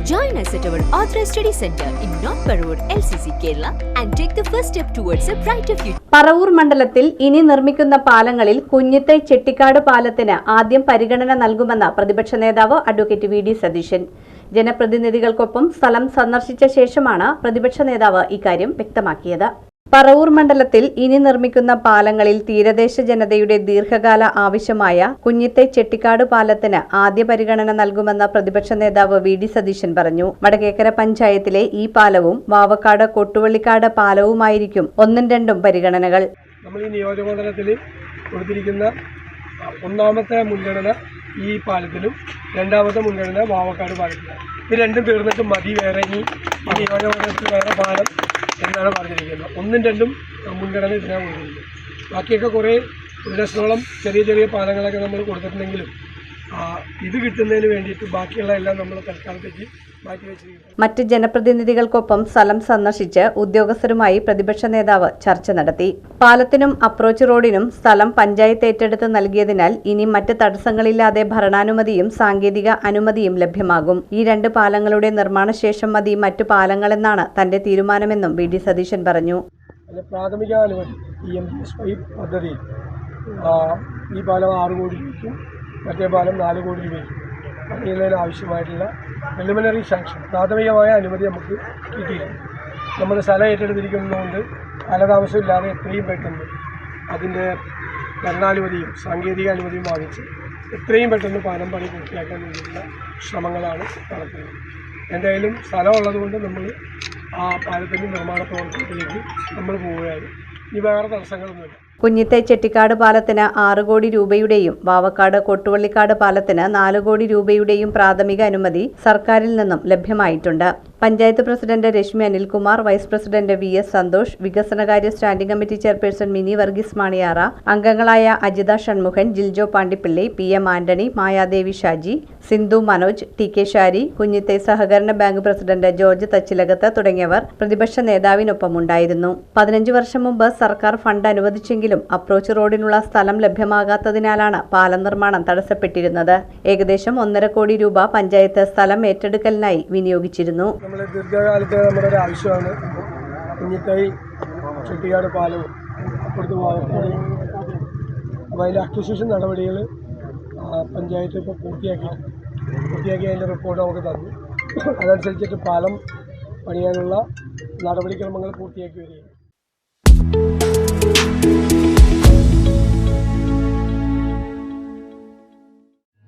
Join us at our Authorized Study Center in North Parur, LCC, Kerala, and take the first step towards a brighter future. Paravur മണ്ഡലത്തിൽ ഇനി നിർമ്മിക്കുന്ന പാലങ്ങളിൽ കുഞ്ഞിത്തൈ ചെട്ടിക്കാട് പാലത്തിന് ആദ്യം പരിഗണന നൽകുമെന്ന് പ്രതിപക്ഷ നേതാവ് അഡ്വക്കേറ്റ് വി ഡി സതീശൻ ജനപ്രതിനിധികൾക്കൊപ്പം സ്ഥലം സന്ദർശിച്ച ശേഷമാണ് പ്രതിപക്ഷ നേതാവ് ഇക്കാര്യം വ്യക്തമാക്കിയത് പറവൂർ മണ്ഡലത്തിൽ ഇനി നിർമ്മിക്കുന്ന പാലങ്ങളിൽ തീരദേശ ജനതയുടെ ദീർഘകാല ആവശ്യമായ കുഞ്ഞിത്തെ ചെട്ടിക്കാട് പാലത്തിന് ആദ്യ പരിഗണന നൽകുമെന്ന പ്രതിപക്ഷ നേതാവ് വി ഡി സതീശൻ പറഞ്ഞു. വടക്കേക്കര പഞ്ചായത്തിലെ ഈ പാലവും വാവക്കാട് കൊട്ടുവള്ളിക്കാട് പാലവുമായിരിക്കും ഒന്നും രണ്ടും പരിഗണനകൾ. നമ്മൾ ഈ കൊടുത്തിരിക്കുന്ന ഒന്നാമത്തെ മുൻഗണന ഈ പാലത്തിലും രണ്ടാമത്തെ മുൻഗണന വാവക്കാട് പാലത്തിലാണ്. ഇത് രണ്ടും തീർന്നിട്ട് മതി വേറെ ഇനി നിയോജകമണ്ഡലത്തിൽ വേറെ പാലം എന്നാണ് പറഞ്ഞിരിക്കുന്നത്. ഒന്നും രണ്ടും മുൻഗണന ഇതിനാണ് കൊടുത്തിരിക്കുന്നത്. ബാക്കിയൊക്കെ കുറേ ഒരു ലക്ഷത്തോളം ചെറിയ ചെറിയ പാലങ്ങളൊക്കെ നമ്മൾ കൊടുത്തിട്ടുണ്ടെങ്കിലും ഇത് കിട്ടുന്നതിന് വേണ്ടിയിട്ട് ബാക്കിയുള്ള എല്ലാം നമ്മൾ തൽക്കാലത്തേക്ക് മാറ്റി ജനപ്രതിനിധികൾക്കൊപ്പം സ്ഥലം സന്ദർശിച്ച് ഉദ്യോഗസ്ഥരുമായി പ്രതിപക്ഷ നേതാവ് ചർച്ച നടത്തി. പാലത്തിനും അപ്രോച്ച് റോഡിനും സ്ഥലം പഞ്ചായത്ത് ഏറ്റെടുത്ത് നൽകിയതിനാൽ ഇനി മറ്റ് തടസ്സങ്ങളില്ലാതെ ഭരണാനുമതിയും സാങ്കേതിക അനുമതിയും ലഭ്യമാകും. ഈ രണ്ട് പാലങ്ങളുടെ നിർമ്മാണശേഷം മതി മറ്റു പാലങ്ങളെന്നാണ് തന്റെ തീരുമാനമെന്നും വി ഡി സതീശൻ പറഞ്ഞു. പ്രാഥമിക അനുമതി ഈ പദ്ധതി പാലം ആറ് കോടി മറ്റേ പാലം നാല് കോടി രൂപയും പണിയുന്നതിന് ആവശ്യമായിട്ടുള്ള പ്രിലിമിനറി സാങ്ഷൻ പ്രാഥമികമായ അനുമതി നമുക്ക് കിട്ടിയിട്ടുണ്ട് നമ്മൾ സ്ഥലം ഏറ്റെടുത്തിരിക്കുന്നതുകൊണ്ട് കാലതാമസമില്ലാതെ എത്രയും പെട്ടെന്ന് അതിന്റെ ഭരണാനുമതിയും സാങ്കേതിക അനുമതിയും വാങ്ങിച്ച് എത്രയും പെട്ടെന്ന് പാലം പണി പൂർത്തിയാക്കാൻ വേണ്ടിയിട്ടുള്ള ശ്രമങ്ങളാണ് നടക്കുന്നത്. എന്തായാലും സ്ഥലമുള്ളതുകൊണ്ട് നമ്മൾ ആ പാലത്തിന്റെ നിർമ്മാണ പ്രവർത്തനത്തിലേക്ക് നമ്മൾ പോവുകയാണ്. ഇനി വേറെ തടസ്സങ്ങളൊന്നുമില്ല. കുഞ്ഞിത്തൈ ചെട്ടിക്കാട് പാലത്തിന് ആറ് കോടി രൂപയുടെയും വാവക്കാട് കൊട്ടുവള്ളിക്കാട് പാലത്തിന് നാല് കോടി രൂപയുടെയും പ്രാഥമിക അനുമതി സർക്കാരിൽ നിന്നും ലഭ്യമായിട്ടുണ്ട്. Panchayat president Reshmi Anilkumar vice president V S Santhosh വികസനകാര്യ standing committee chairperson Mini Varghese Maniyara അംഗങ്ങളായ Ajitha Shanmukhan Jiljo Pandippilly P M Antony Mayadevi Shaji Sindhu Manoj T K Shari Kunjithai സഹകരണ ബാങ്ക് പ്രസിഡന്റ് ജോർജ് തച്ചിലകത്ത് തുടങ്ങിയവർ പ്രതിപക്ഷ നേതാവിനൊപ്പം ഉണ്ടായിരുന്നു പതിനഞ്ച് വർഷം മുമ്പ് സർക്കാർ ഫണ്ട് അനുവദിച്ചെങ്കിലും അപ്രോച്ച് റോഡിനുള്ള സ്ഥലം ലഭ്യമാകാത്തതിനാലാണ് പാലം നിർമ്മാണം തടസ്സപ്പെട്ടിരുന്നത്. ഏകദേശം ഒന്നര കോടി രൂപ പഞ്ചായത്ത് സ്ഥലം ഏറ്റെടുക്കലിനായി വിനിയോഗിച്ചിരുന്നു. നമ്മൾ ദീർഘകാലത്തെ നമ്മുടെ ഒരു ആവശ്യമാണ്. കുഞ്ഞിത്തൈ ചുട്ടിയാട് പാലവും അപ്പുറത്ത് വാഴക്കാട് അപ്പോൾ അതിന്റെ അക്വിസിഷൻ നടപടികൾ പഞ്ചായത്ത് ഇപ്പോൾ പൂർത്തിയാക്കി. പൂർത്തിയാക്കി അതിന്റെ റിപ്പോർട്ട് നമുക്ക് തന്നു. അതനുസരിച്ചിട്ട് പാലം പണിയാനുള്ള നടപടിക്രമങ്ങൾ പൂർത്തിയാക്കി വരികയാണ്.